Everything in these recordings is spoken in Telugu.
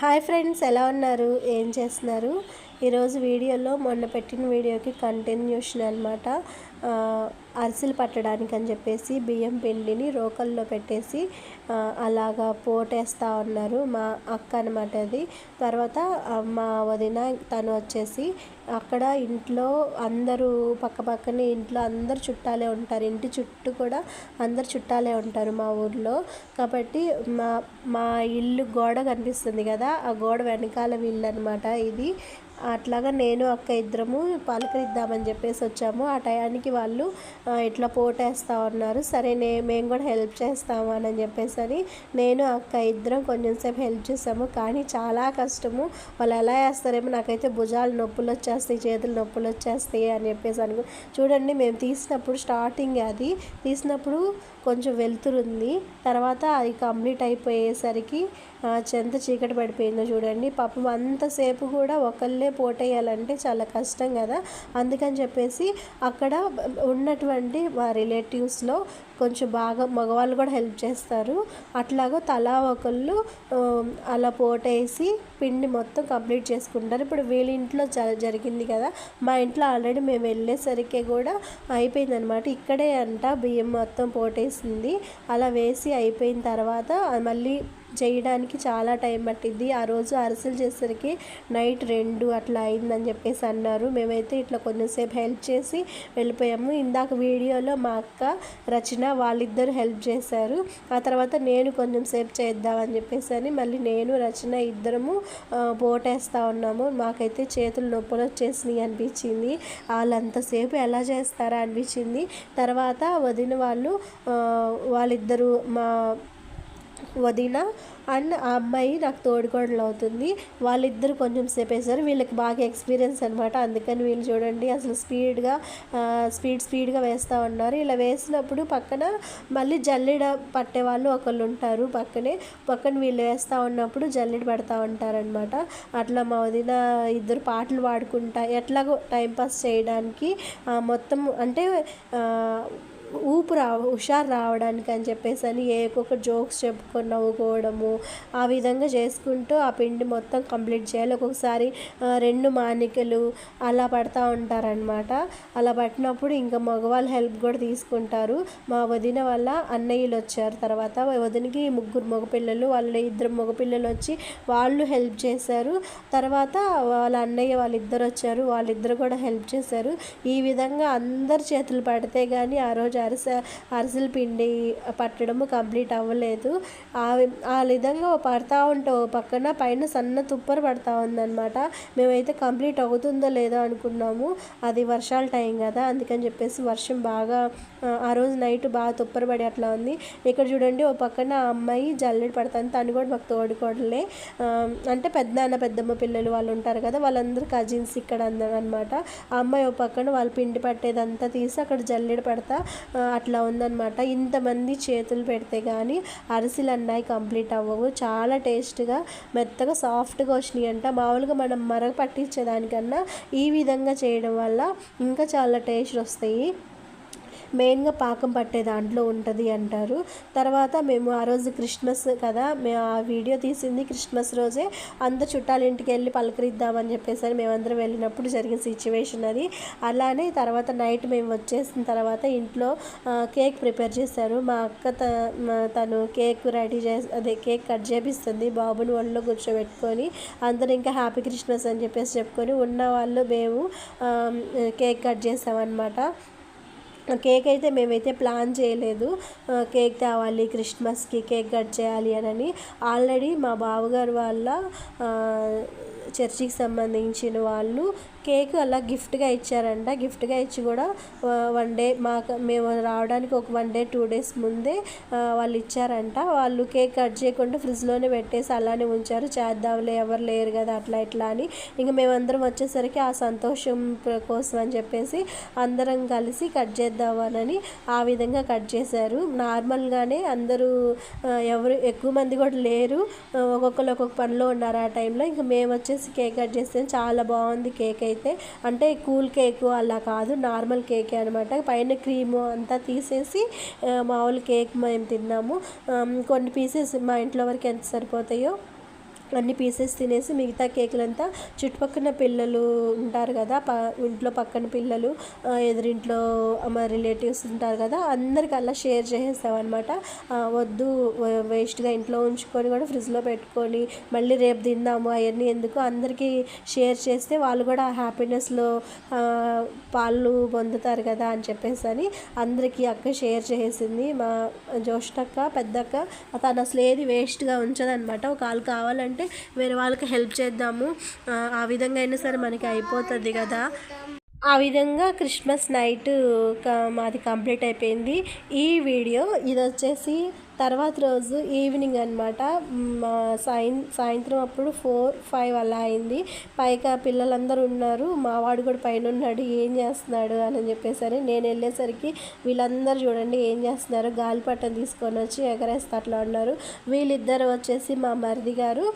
హాయ్ ఫ్రెండ్స్ ఎలా ఉన్నారు? ఏం చేస్తున్నారు? ఈరోజు వీడియోలో మొన్న పెట్టిన వీడియోకి కంటిన్యూషన్ అనమాట అరిసెలు పట్టడానికి అని చెప్పేసి బియ్యం పిండిని రోకల్లో పెట్టేసి అలాగా పోటేస్తూ ఉన్నారు మా అక్క అనమాట అది. తర్వాత మా వదిన తను వచ్చేసి అక్కడ ఇంట్లో అందరూ పక్క పక్కనే ఇంట్లో అందరు చుట్టాలే ఉంటారు. ఇంటి చుట్టూ కూడా అందరు చుట్టాలే ఉంటారు మా ఊర్లో. కాబట్టి మా మా ఇల్లు గోడ కనిపిస్తుంది కదా ఆ గోడ వెనకాల ఇల్లు అనమాట ఇది. అట్లాగా నేను అక్క ఇద్దరము పలకరిద్దామని చెప్పేసి వచ్చాము. ఆ టయానికి వాళ్ళు ఇట్లా పోటేస్తూ ఉన్నారు. సరే నే మేము కూడా హెల్ప్ చేస్తాము అని చెప్పేసి అని నేను అక్క ఇద్దరం కొంచెం సేపు హెల్ప్ చేసాము. కానీ చాలా కష్టము. వాళ్ళు ఎలా వేస్తారేమో నాకైతే భుజాలు నొప్పులు వచ్చేస్తాయి చేతులు నొప్పులు వచ్చేస్తాయి అని చెప్పేసి అనుకో చూడండి మేము తీసినప్పుడు స్టార్టింగ్ అది. తీసినప్పుడు కొంచెం వెళ్తురుంది తర్వాత అది కంప్లీట్ అయిపోయేసరికి చెంత చీకటి పడిపోయిందో చూడండి. పాపం అంతసేపు కూడా ఒకళ్ళే పోటేయాలంటే చాలా కష్టం కదా. అందుకని చెప్పేసి అక్కడ ఉన్నటువంటి మా రిలేటివ్స్లో కొంచెం బాగా మగవాళ్ళు కూడా హెల్ప్ చేస్తారు. అట్లాగో తలా ఒకళ్ళు అలా పోటేసి పిండి మొత్తం కంప్లీట్ చేసుకుంటారు. ఇప్పుడు వీళ్ళ ఇంట్లో జ- జరిగింది కదా. మా ఇంట్లో ఆల్రెడీ మేము వెళ్ళేసరికి కూడా అయిపోయిందనమాట. ఇక్కడే అంట బియ్యం మొత్తం పోటేసింది. అలా వేసి అయిపోయిన తర్వాత మళ్ళీ చేయడానికి చాలా టైం పట్టింది ఆ రోజు అరిసెలు చేసరికి నైట్ రెండు అట్లా అయిందని చెప్పేసి అన్నారు. మేమైతే ఇట్లా కొంచెంసేపు హెల్ప్ చేసి వెళ్ళిపోయాము. ఇందాక వీడియోలో మా అక్క రచన వాళ్ళిద్దరు హెల్ప్ చేశారు. ఆ తర్వాత నేను కొంచెం సేపు చేద్దామని చెప్పేసి అని మళ్ళీ నేను రచన ఇద్దరము పోటేస్తూ ఉన్నాము. మాకైతే చేతులు నొప్పులు వచ్చేసినాయి అనిపించింది. వాళ్ళంతసేపు ఎలా చేస్తారా అనిపించింది. తర్వాత వదిన వాళ్ళు వాళ్ళిద్దరూ మా వదిన అండ్ ఆ అమ్మాయి నాకు తోడుకోడలు అవుతుంది. వాళ్ళిద్దరు కొంచెం సేపు వేశారు వీళ్ళకి బాగా ఎక్స్పీరియన్స్ అనమాట అందుకని వీళ్ళు చూడండి అసలు స్పీడ్గా స్పీడ్ స్పీడ్గా వేస్తూ ఉన్నారు. ఇలా వేసినప్పుడు పక్కన మళ్ళీ జల్లెడ పట్టే వాళ్ళు ఒకళ్ళు ఉంటారు పక్కనే. పక్కన వీళ్ళు వేస్తూ ఉన్నప్పుడు జల్లెడ పడతా ఉంటారనమాట అట్లా మా వదిన ఇద్దరు పాటలు పాడుకుంటా ఎట్లాగో టైంపాస్ చేయడానికి మొత్తం అంటే ఊపు రా హుషారు రావడానికి అని చెప్పేసి అని ఏ ఒక్కొక్క జోక్స్ చెప్పుకొని నవ్వుకోవడము ఆ విధంగా చేసుకుంటూ ఆ పిండి మొత్తం కంప్లీట్ చేయాలి. ఒక్కొక్కసారి రెండు మానికలు అలా పడతా ఉంటారనమాట అలా పట్టినప్పుడు ఇంకా మగవాళ్ళు హెల్ప్ కూడా తీసుకుంటారు. మా వదిన వల్ల అన్నయ్యలు వచ్చారు తర్వాత. వదినకి ముగ్గురు మగపిల్లలు వాళ్ళ ఇద్దరు మగపిల్లలు వచ్చి వాళ్ళు హెల్ప్ చేశారు. తర్వాత వాళ్ళ అన్నయ్య వాళ్ళిద్దరు వచ్చారు. వాళ్ళిద్దరు కూడా హెల్ప్ చేశారు. ఈ విధంగా అందరి చేతులు పడితే కానీ ఆ రోజు అరిసె అరిసెల పిండి పట్టడము కంప్లీట్ అవ్వలేదు. ఆ ఆ విధంగా పడతా ఉంటే ఓ పక్కన పైన సన్న తుప్పర పడతా ఉందన్నమాట. మేమైతే కంప్లీట్ అవుతుందో లేదో అనుకున్నాము. అది వర్షాల టైం కదా అందుకని చెప్పేసి వర్షం బాగా ఆ, రోజు నైట్ బాగా తుప్పర పడి అట్లా ఉంది. ఇక్కడ చూడండి ఓ పక్కన ఆ అమ్మాయి జల్లెడ పడతాను తను కూడా మాకు తోడుకోవడలే అంటే అంటే పెద్దనాన్న పెద్దమ్మ పిల్లలు వాళ్ళు ఉంటారు కదా వాళ్ళందరూ కజిన్స్ ఇక్కడ అందరూ అనమాట ఆ అమ్మాయి ఓ పక్కన వాళ్ళు పిండి పట్టేదంతా తీసి అక్కడ జల్లెడ పడతా అట్లా ఉందన్నమాట. ఇంతమంది చేతులు పెడితే కానీ అరిసెలు అన్నాయి కంప్లీట్ అవ్వవు. చాలా టేస్ట్గా మెత్తగా సాఫ్ట్గా వచ్చినాయి అంట. మామూలుగా మనం మరగ పట్టించేదానికన్నా ఈ విధంగా చేయడం వల్ల ఇంకా చాలా టేస్ట్ వస్తాయి. మెయిన్గా పాకం పట్టే దాంట్లో ఉంటుంది అంటారు. తర్వాత మేము ఆ రోజు క్రిస్మస్ కదా మేము ఆ వీడియో తీసింది క్రిస్మస్ రోజే. అందరు చుట్టాల ఇంటికి వెళ్ళి పలకరిద్దామని చెప్పేసి మేమందరం వెళ్ళినప్పుడు జరిగిన సిచ్యువేషన్ అది. అలానే తర్వాత నైట్ మేము వచ్చేసిన తర్వాత ఇంట్లో కేక్ ప్రిపేర్ చేశారు. మా అక్క త- తను కేక్ రెడీ చేసి అదే కేక్ కట్ చేపిస్తుంది బాబుని ఒళ్ళో కూర్చోబెట్టుకొని. అందరూ ఇంకా హ్యాపీ క్రిస్మస్ అని చెప్పేసి చెప్పుకొని ఉన్న వాళ్ళు మేము కేక్ కట్ చేసామన్నమాట. కేక్ అయితే మేమైతే ప్లాన్ చేయలేదు. కేక్ తేవాలి క్రిస్మస్కి కేక్ కట్ చేయాలి అని ఆల్రెడీ మా బావగారు వాళ్ళ చర్చికి సంబంధించిన వాళ్ళు కేక్ అలా గిఫ్ట్గా ఇచ్చారంట. గిఫ్ట్గా ఇచ్చి కూడా వన్ డే మాకు మేము రావడానికి ఒక వన్ డే టూ డేస్ ముందే వాళ్ళు ఇచ్చారంట. వాళ్ళు కేక్ కట్ చేయకుండా ఫ్రిడ్జ్లోనే పెట్టేసి అలానే ఉంచారు. చేద్దాంలే ఎవరు లేరు కదా అట్లా ఇట్లా అని. ఇంక మేమందరం వచ్చేసరికి ఆ సంతోషం కోసం అని చెప్పేసి అందరం కలిసి కట్ చేద్దామనని ఆ విధంగా కట్ చేశారు. నార్మల్గానే అందరూ ఎవరు ఎక్కువ మంది కూడా లేరు. ఒక్కొక్కరు ఒక్కొక్క పనిలో ఉన్నారు ఆ టైంలో. ఇంకా మేము వచ్చేసి కేక్ కట్ చేస్తే చాలా బాగుంది కేక్ అయితే. అంటే కూల్ కేక్ అలా కాదు నార్మల్ కేక్ అనమాట పైన క్రీము అంతా తీసేసి మామూలు కేక్ మేము తిన్నాము. కొన్ని పీసెస్ మా ఇంట్లో వరకు ఎంత సరిపోతాయో అన్ని పీసెస్ తినేసి మిగతా కేకులంతా చుట్టుపక్కల పిల్లలు ఉంటారు కదా ప ఇంట్లో పక్కన పిల్లలు ఎదురింట్లో మా రిలేటివ్స్ ఉంటారు కదా అందరికి అలా షేర్ చేసేస్తామన్నమాట. వద్దు వేస్ట్గా ఇంట్లో ఉంచుకొని కూడా ఫ్రిడ్జ్లో పెట్టుకొని మళ్ళీ రేపు తిందాము అవన్నీ ఎందుకు అందరికీ షేర్ చేస్తే వాళ్ళు కూడా హ్యాపీనెస్లో పాలు పొందుతారు కదా అని చెప్పేసి అని అందరికీ అక్క షేర్ చేసింది మా జోష్నక్క పెద్దక్క తను అసలు ఏది వేస్ట్గా ఉంచదనమాట ఒక వాళ్ళు కావాలంటే అంటే వేరే వాళ్ళకి హెల్ప్ చేద్దాము. ఆ విధంగా అయినా సరే మనకి అయిపోతుంది కదా. ఆ విధంగా క్రిస్మస్ నైట్ మాది కంప్లీట్ అయిపోయింది. ఈ వీడియో ఇది వచ్చేసి తర్వాత రోజు ఈవినింగ్ అనమాట సాయం సాయంత్రం అప్పుడు ఫోర్ ఫైవ్ అలా అయింది. పైగా పిల్లలందరూ ఉన్నారు. మావాడు కూడా పైన ఉన్నాడు ఏం చేస్తున్నాడు అని చెప్పేసరి నేను వెళ్ళేసరికి వీళ్ళందరూ చూడండి ఏం చేస్తున్నారు. గాలిపటం తీసుకొని వచ్చి ఎగరేస్తా అట్లా ఉన్నారు. వీళ్ళిద్దరు వచ్చేసి మా మరిది గారు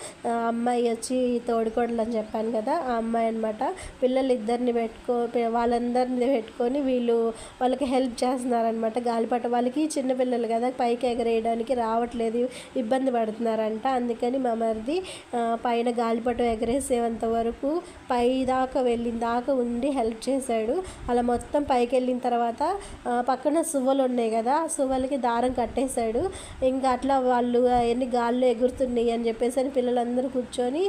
అమ్మాయి వచ్చి తోడుకోడలు అని చెప్పాను కదా ఆ అమ్మాయి అనమాట పిల్లలు ఇద్దరిని పెట్టుకో వాళ్ళందరిని పెట్టుకొని వీళ్ళు వాళ్ళకి హెల్ప్ చేస్తున్నారనమాట గాలిపట వాళ్ళకి చిన్నపిల్లలు కదా పైకి ఎగరేయడం చేయడానికి రావట్లేదు ఇబ్బంది పడుతున్నారంట. అందుకని మా మరిది పైన గాలిపటం ఎగరేసేంత వరకు పై దాకా వెళ్ళిన దాకా ఉండి హెల్ప్ చేశాడు. అలా మొత్తం పైకి వెళ్ళిన తర్వాత పక్కన సువ్వలు ఉన్నాయి కదా సువ్వలకి దారం కట్టేశాడు. ఇంకా అట్లా వాళ్ళు ఎన్ని గాల్లో ఎగురుతున్నాయి అని చెప్పేసి అని పిల్లలందరూ కూర్చొని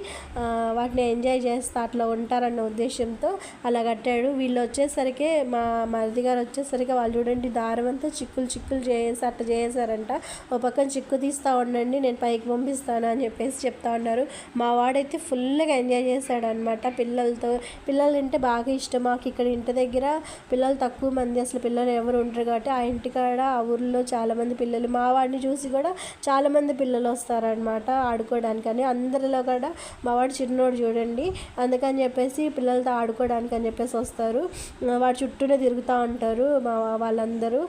వాటిని ఎంజాయ్ చేస్తా అట్లా ఉంటారన్న ఉద్దేశంతో అలా కట్టాడు. వీళ్ళు వచ్చేసరికి మా మరిది గారు వచ్చేసరికి వాళ్ళు చూడండి దారం అంతా చిక్కులు చిక్కులు చేసి అట్లా చేసారంట ఓ పక్కన చిక్కు తీస్తూ ఉండండి నేను పైకి పంపిస్తాను అని చెప్పేసి చెప్తా ఉన్నారు. మా వాడైతే ఫుల్గా ఎంజాయ్ చేశాడు అనమాట పిల్లలతో. పిల్లలు అంటే బాగా ఇష్టం. మాకు ఇక్కడ ఇంటి దగ్గర పిల్లలు తక్కువ మంది అసలు పిల్లలు ఎవరు ఉంటారు కాబట్టి ఆ ఇంటికాడ ఆ ఊర్లో చాలామంది పిల్లలు. మా వాడిని చూసి కూడా చాలామంది పిల్లలు వస్తారనమాట ఆడుకోవడానికి అని. అందరిలో కూడా మా వాడు చిన్నోడు చూడండి అందుకని చెప్పేసి పిల్లలతో ఆడుకోవడానికి అని చెప్పేసి వస్తారు. వాడు చుట్టూనే తిరుగుతూ ఉంటారు మా వాళ్ళందరూ.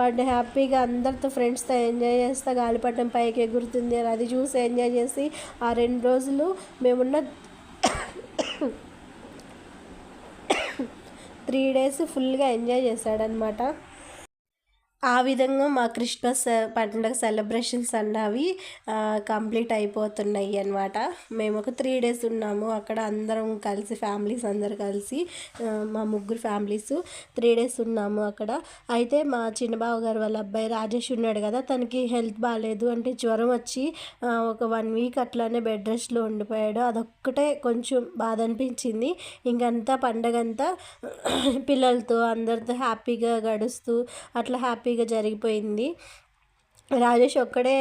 వాడిని హ్యాపీగా అందరితో ఫ్రెండ్స్తో ఎంజాయ్ చేస్తా గాలిపటం పైకి ఎగురుతుంది అని అది చూసి ఎంజాయ్ చేసి ఆ రెండు రోజులు మేమున్న త్రీ డేస్ ఫుల్గా ఎంజాయ్ చేశాడనమాట. ఆ విధంగా మా క్రిస్మస్ పండుగ సెలబ్రేషన్స్ అన్నవి కంప్లీట్ అయిపోతున్నాయి అనమాట మేము ఒక త్రీ డేస్ ఉన్నాము. అక్కడ అందరం కలిసి ఫ్యామిలీస్ అందరు కలిసి మా ముగ్గురు ఫ్యామిలీస్ త్రీ డేస్ ఉన్నాము అక్కడ. అయితే మా చిన్నబాబు గారు వాళ్ళ అబ్బాయి రాజేష్ ఉన్నాడు కదా తనకి హెల్త్ బాగాలేదు అంటే జ్వరం వచ్చి ఒక వన్ వీక్ అట్లానే బెడ్ రెస్ట్లో ఉండిపోయాడు. అదొక్కటే కొంచెం బాధ అనిపించింది. ఇంకంతా పండగంతా పిల్లలతో అందరితో హ్యాపీగా గడుస్తూ అట్లా హ్యాపీ హ్యాపీగా జరిగిపోయింది. రాజేష్ ఒక్కడే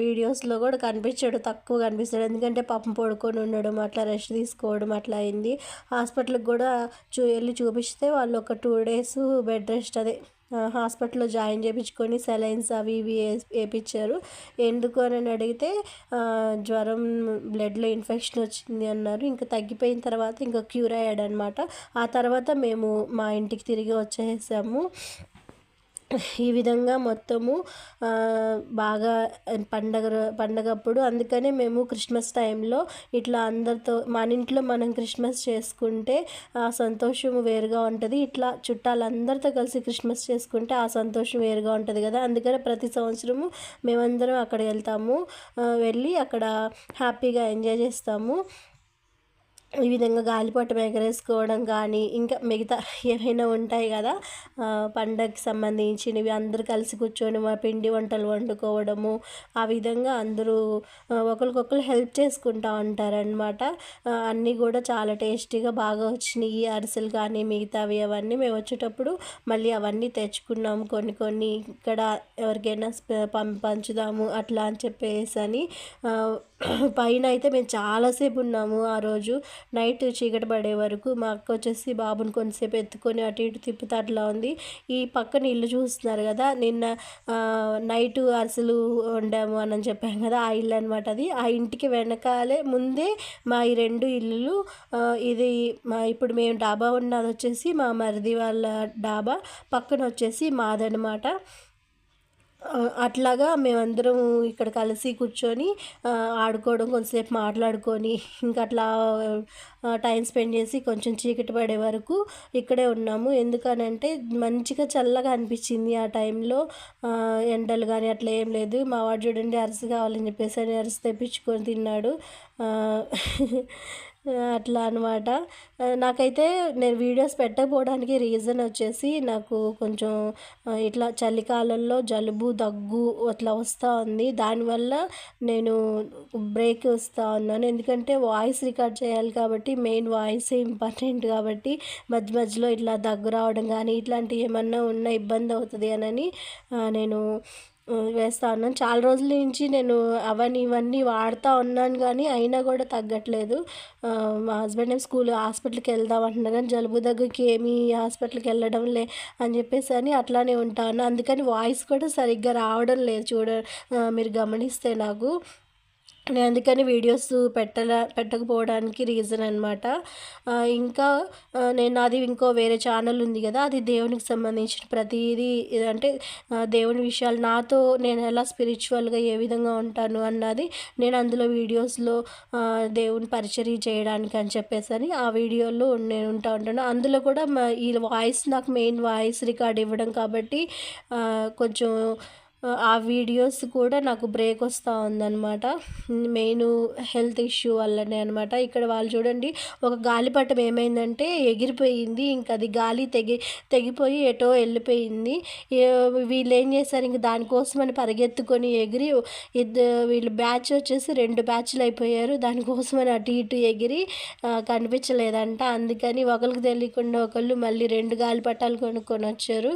వీడియోస్లో కూడా కనిపించాడు తక్కువ కనిపిస్తాడు. ఎందుకంటే పాపం పడుకొని ఉండడం అట్లా రెస్ట్ తీసుకోవడం అట్లా అయింది. హాస్పిటల్కి కూడా చూ వెళ్ళి చూపిస్తే వాళ్ళు ఒక టూ డేస్ బెడ్ రెస్ట్ అదే హాస్పిటల్లో జాయిన్ చేయించుకొని సెలైన్స్ అవి ఇవి వేయించారు ఎందుకు అని అడిగితే జ్వరం బ్లడ్లో ఇన్ఫెక్షన్ వచ్చింది అన్నారు. ఇంకా తగ్గిపోయిన తర్వాత ఇంకా క్యూర్ అయ్యాడనమాట. ఆ తర్వాత మేము మా ఇంటికి తిరిగి వచ్చేసాము. ఈ విధంగా మొత్తము బాగా పండగ పండగప్పుడు అందుకనే మేము క్రిస్మస్ టైంలో ఇట్లా అందరితో మన ఇంట్లో మనం క్రిస్మస్ చేసుకుంటే ఆ సంతోషం వేరుగా ఉంటుంది. ఇట్లా చుట్టాలందరితో కలిసి క్రిస్మస్ చేసుకుంటే ఆ సంతోషం వేరుగా ఉంటుంది కదా. అందుకనే ప్రతి సంవత్సరము మేమందరం అక్కడ వెళ్తాము. వెళ్ళి అక్కడ హ్యాపీగా ఎంజాయ్ చేస్తాము. ఈ విధంగా గాలిపటం ఎగరేసుకోవడం కానీ ఇంకా మిగతా ఏమైనా ఉంటాయి కదా పండగకి సంబంధించినవి అందరు కలిసి కూర్చొని మా పిండి వంటలు వండుకోవడము ఆ విధంగా అందరూ ఒకరికొకరు హెల్ప్ చేసుకుంటూ ఉంటారనమాట అన్నీ కూడా చాలా టేస్టీగా బాగా వచ్చినాయి. అరిసెలు కానీ మిగతావి అవన్నీ మేము వచ్చేటప్పుడు మళ్ళీ అవన్నీ తెచ్చుకున్నాము. కొన్ని కొన్ని ఇక్కడ ఎవరికైనా పంచుదాము అట్లా అని చెప్పేసి అని పైన అయితే మేము చాలాసేపు ఉన్నాము ఆ రోజు. నైట్ చీకటి పడే వరకు మా అక్క వచ్చేసి బాబుని కొంతసేపు ఎత్తుకొని అటు ఇటు తిప్పుతా అట్లా ఉంది. ఈ పక్కన ఇల్లు చూస్తున్నారు కదా నిన్న నైట్ అరిసెలు వండాము అని చెప్పాను కదా ఆ ఇల్లు అనమాట అది. ఆ ఇంటికి వెనకాలే ముందే మా ఈ రెండు ఇల్లులు ఇది మా ఇప్పుడు మేము డాబా ఉన్నది వచ్చేసి మా మరిది వాళ్ళ డాబా పక్కన వచ్చేసి మాదనమాట అట్లాగా మేమందరం ఇక్కడ కలిసి కూర్చొని ఆడుకోవడం కొంతసేపు మాట్లాడుకొని ఇంకా అట్లా టైం స్పెండ్ చేసి కొంచెం చీకటి పడే వరకు ఇక్కడే ఉన్నాము. ఎందుకనంటే మంచిగా చల్లగా అనిపించింది ఆ టైంలో. ఎండలు కానీ అట్లా ఏం లేదు. మా వాడు చూడండి అరసి కావాలని చెప్పేసి అని అరసి తెప్పించుకొని తిన్నాడు. అట్లా అనమాట నాకైతే నేను వీడియోస్ పెట్టకపోవడానికి రీజన్ వచ్చేసి నాకు కొంచెం ఇట్లా చలికాలంలో జలుబు దగ్గు అట్లా వస్తూ ఉంది. దానివల్ల నేను బ్రేక్ వస్తూ ఉన్నాను. ఎందుకంటే వాయిస్ రికార్డ్ చేయాలి కాబట్టి మెయిన్ వాయిస్ ఇంపార్టెంట్ కాబట్టి మధ్య మధ్యలో ఇట్లా దగ్గు రావడం కానీ ఇట్లాంటివి ఏమన్నా ఉన్న ఇబ్బంది అవుతుంది అని నేను వేస్తూ ఉన్నాను. చాలా రోజుల నుంచి నేను అవన్నీ ఇవన్నీ వాడుతూ ఉన్నాను కానీ అయినా కూడా తగ్గట్లేదు. మా హస్బెండ్ ఏం స్కూల్ హాస్పిటల్కి వెళ్దాం అంటున్నా కానీ జలుబు దగ్గరికి ఏమీ హాస్పిటల్కి వెళ్ళడం లే అని చెప్పేసి అని అట్లానే ఉంటాను. అందుకని వాయిస్ కూడా సరిగ్గా రావడం లేదు చూడ మీరు గమనిస్తే నాకు. నేను అందుకని వీడియోస్ పెట్టలే పెట్టకపోవడానికి రీజన్ అనమాట ఇంకా నేను అది ఇంకో వేరే ఛానల్ ఉంది కదా అది దేవునికి సంబంధించిన ప్రతిదీ అంటే దేవుని విషయాలు నాతో నేను ఎలా స్పిరిచువల్గా ఏ విధంగా ఉంటాను అన్నది నేను అందులో వీడియోస్లో దేవుని పరిచర్య చేయడానికి అని చెప్పేసి అని ఆ వీడియోలో నేను ఉంటా ఉంటాను. అందులో కూడా ఈ వాయిస్ నాకు మెయిన్ వాయిస్ రికార్డ్ ఇవ్వడం కాబట్టి కొంచెం ఆ వీడియోస్ కూడా నాకు బ్రేక్ వస్తూ ఉందన్నమాట. మెయిన్ హెల్త్ ఇష్యూ వల్లనే అనమాట ఇక్కడ వాళ్ళు చూడండి ఒక గాలిపటం ఏమైందంటే ఎగిరిపోయింది. ఇంకా అది గాలి తెగి తెగిపోయి ఎటో వెళ్ళిపోయింది. వీళ్ళు ఏం చేశారు? ఇంక దానికోసమని పరిగెత్తుకొని ఎగిరి వీళ్ళు బ్యాచ్ వచ్చేసి రెండు బ్యాచ్లు అయిపోయారు. దానికోసమని అటు ఇటు ఎగిరి కనిపించలేదంట. అందుకని ఒకరికి తెలియకుండా ఒకళ్ళు మళ్ళీ రెండు గాలిపటాలు కొనుక్కొని వచ్చారు.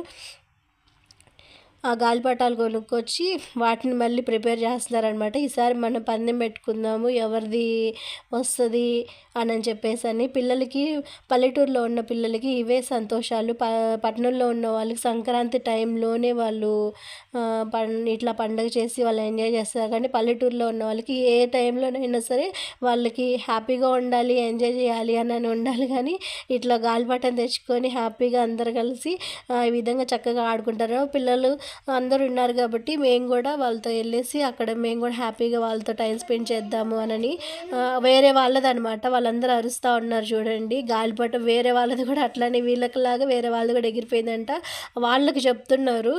గాలిపటాలు కొనుక్కొచ్చి వాటిని మళ్ళీ ప్రిపేర్ చేస్తున్నారనమాట ఈసారి మనం పందెం పెట్టుకుందాము ఎవరిది వస్తుంది అని చెప్పేసి అని. పిల్లలకి పల్లెటూరులో ఉన్న పిల్లలకి ఇవే సంతోషాలు. ప పట్టణంలో ఉన్న వాళ్ళకి సంక్రాంతి టైంలోనే వాళ్ళు పం ఇట్లా పండగ చేసి వాళ్ళు ఎంజాయ్ చేస్తారు. కానీ పల్లెటూరులో ఉన్న వాళ్ళకి ఏ టైంలోనైనా సరే వాళ్ళకి హ్యాపీగా ఉండాలి ఎంజాయ్ చేయాలి అని ఉండాలి. కానీ ఇట్లా గాలిపటం తెచ్చుకొని హ్యాపీగా అందరు కలిసి ఈ విధంగా చక్కగా ఆడుకుంటారు. పిల్లలు అందరు ఉన్నారు కాబట్టి మేము కూడా వాళ్ళతో వెళ్ళేసి అక్కడ మేము కూడా హ్యాపీగా వాళ్ళతో టైం స్పెండ్ చేద్దాము అని వేరే వాళ్ళది అనమాట వాళ్ళందరూ అరుస్తూ ఉన్నారు చూడండి. గాలిపటం వేరే వాళ్ళది కూడా అట్లానే వీళ్ళకిలాగా వేరే వాళ్ళది కూడా ఎగిరిపోయిందంట. వాళ్ళకి చెప్తున్నారు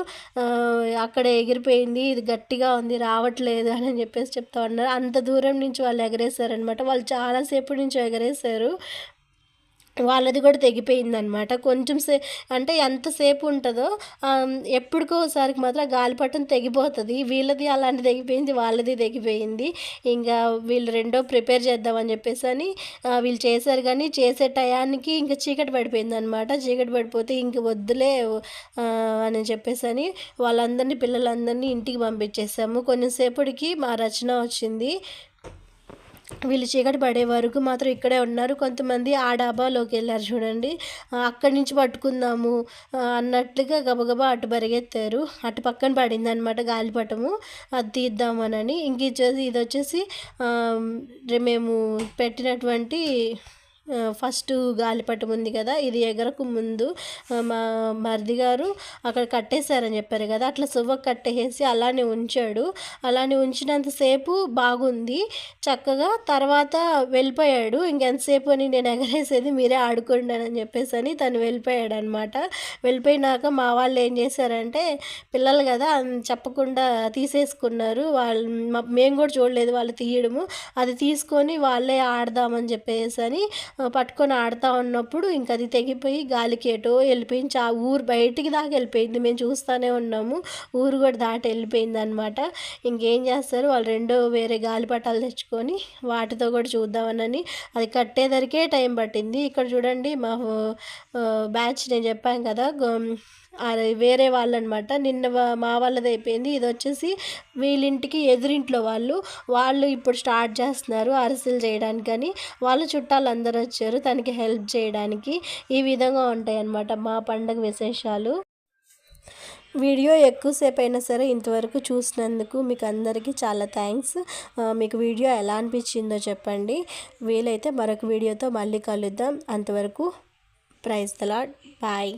అక్కడ ఎగిరిపోయింది ఇది గట్టిగా ఉంది రావట్లేదు అని చెప్పేసి చెప్తా ఉన్నారు. అంత దూరం నుంచి వాళ్ళు ఎగరేశారనమాట. వాళ్ళు చాలాసేపు నుంచి ఎగరేశారు. వాళ్ళది కూడా తెగిపోయిందనమాట కొంచెం సే అంటే ఎంతసేపు ఉంటుందో ఎప్పటికోసారికి మాత్రం గాలిపటం తెగిపోతుంది. వీళ్ళది అలాంటి తెగిపోయింది వాళ్ళది తెగిపోయింది. ఇంకా వీళ్ళు రెండో ప్రిపేర్ చేద్దామని చెప్పేసి అని వీళ్ళు చేశారు కానీ చేసే టయానికి ఇంకా చీకటి పడిపోయింది అనమాట చీకటి పడిపోతే ఇంక వద్దులే అని చెప్పేసి అని వాళ్ళందరినీ పిల్లలందరినీ ఇంటికి పంపించేసాము. కొంచెంసేపటికి మా రచన వచ్చింది. వీళ్ళు చీకటి పడే వరకు మాత్రం ఇక్కడే ఉన్నారు. కొంతమంది ఆ డాబాలోకి వెళ్ళారు చూడండి. అక్కడి నుంచి పట్టుకుందాము అన్నట్లుగా గబగబా అటు పరిగెత్తారు. అటు పక్కన పడింది అనమాట గాలిపటము. అది తీద్దామనని. ఇంక ఇది వచ్చేసి మేము పెట్టినటువంటి ఫస్ట్ గాలిపటం ఉంది కదా ఇది ఎగరకు ముందు మా మరిది గారు అక్కడ కట్టేశారని చెప్పారు కదా అట్లా సువ్వ కట్టేసి అలానే ఉంచాడు. అలానే ఉంచినంతసేపు బాగుంది. చక్కగా తర్వాత వెళ్ళిపోయాడు. ఇంకెంతసేపు అని నేను ఎగరేసేది మీరే ఆడుకోండి అని చెప్పేసి అని తను వెళ్ళిపోయాడు అనమాట వెళ్ళిపోయినాక మా వాళ్ళు ఏం చేశారంటే పిల్లలు కదా చెప్పకుండా తీసేసుకున్నారు. వాళ్ళు మేము కూడా చూడలేదు వాళ్ళు తీయడము. అది తీసుకొని వాళ్ళే ఆడదామని చెప్పేసి అని పట్టుకొని ఆడుతూ ఉన్నప్పుడు ఇంక అది తెగిపోయి గాలికి ఎటో వెళ్ళిపోయింది. ఆ ఊరు బయటికి దాకా వెళ్ళిపోయింది. మేము చూస్తూనే ఉన్నాము. ఊరు కూడా దాటి వెళ్ళిపోయింది అనమాట ఇంకేం చేస్తారు? వాళ్ళు రెండో వేరే గాలిపటాలు తెచ్చుకొని వాటితో కూడా చూద్దామనని. అది కట్టేదరికే టైం పట్టింది. ఇక్కడ చూడండి మా బ్యాచ్ నేను చెప్పాను కదా వేరే వాళ్ళు అనమాట నిన్న మా వాళ్ళది అయిపోయింది. ఇది వచ్చేసి వీళ్ళింటికి ఎదురింట్లో వాళ్ళు. వాళ్ళు ఇప్పుడు స్టార్ట్ చేస్తున్నారు అరిసెలు చేయడానికి కానీ వాళ్ళ చుట్టాలు అందరూ వచ్చారు తనకి హెల్ప్ చేయడానికి. ఈ విధంగా ఉంటాయి అన్నమాట మా పండగ విశేషాలు. వీడియో ఎక్కువసేపు అయినా సరే ఇంతవరకు చూసినందుకు మీకు అందరికీ చాలా థ్యాంక్స్ మీకు వీడియో ఎలా అనిపించిందో చెప్పండి. వీలైతే మరొక వీడియోతో మళ్ళీ కలుద్దాం. అంతవరకు ప్రైజ్ తలాడ్ బాయ్.